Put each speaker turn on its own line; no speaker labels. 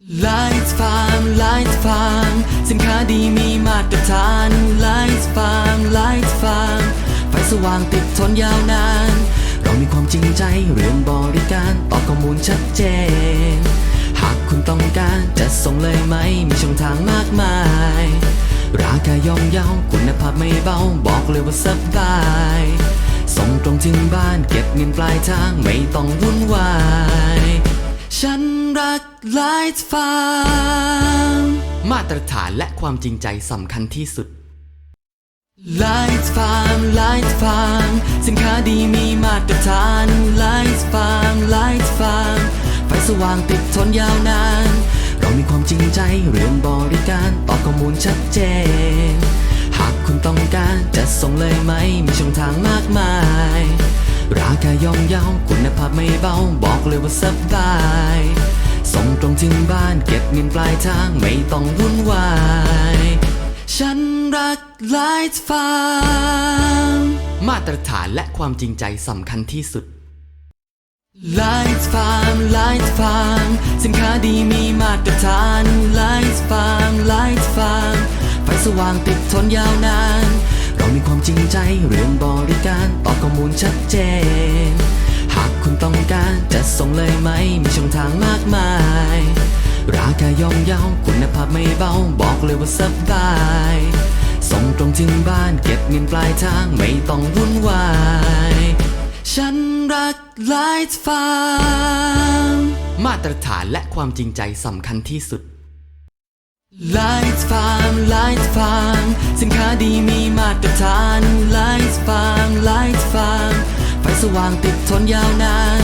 Lights Farm Lights Farm สินค้าดีมีมาตรฐาน Lights Farm Lights Farm ไฟสว่างติดทนยาวนาน เรามีความจริงใจเรื่องบริการตอบข้อมูลชัดเจน หากคุณต้องการจะส่งเลยไหม มีช่องทางมากมาย ราคาย่อมเยาคุณภาพไม่เบา บอกเลยว่าสบาย ส่งตรงถึงบ้านเก็บเงินปลายทางไม่ต้องวุ่นวาย ฉันรัก Light Farm มาตรฐานและความจริงใจสำคัญที่สุด Light Farm Light Farm สินค้าดีมีมาตรฐาน Light Farm Light Farm ไฟสว่างติดทนยาวนาน เรามีความจริงใจเรื่องบริการตอบข้อมูลชัดเจน หากคุณต้องการจะส่งเลยไหม มีช่องทางมากมาย ราคาย่อมเยาคุณ ภาพไม่เบาบอกเลยว่าสบายส่งตรงถึงบ้านเก็บเงินปลายทางไม่ต้องวุ่นวาย ฉันรัก Light Farm มาตรฐานและความจริงใจสำคัญที่สุด Light Farm Light Farm สินค้าดีมีมาตรฐาน Light Farm Light Farm ไฟสว่างติดทนยาวนาน เรามีความจริงใจเรื่องบริการตอบข้อมูลชัดเจน หากคุณต้องการจะส่งเลยไหม มีช่องทางมากมาย ราคาย่อมเยาคุณภาพไม่เบา บอกเลยว่าสบาย ส่งตรงถึงบ้านเก็บเงินปลายทางไม่ต้องวุ่นวาย ฉันรัก Light Farm มาตรฐานและความจริงใจสำคัญที่สุด Light Farm Light Farm สินค้าดีมีมาตรฐาน Light Farm Light Farm สว่างติดทนยาวนาน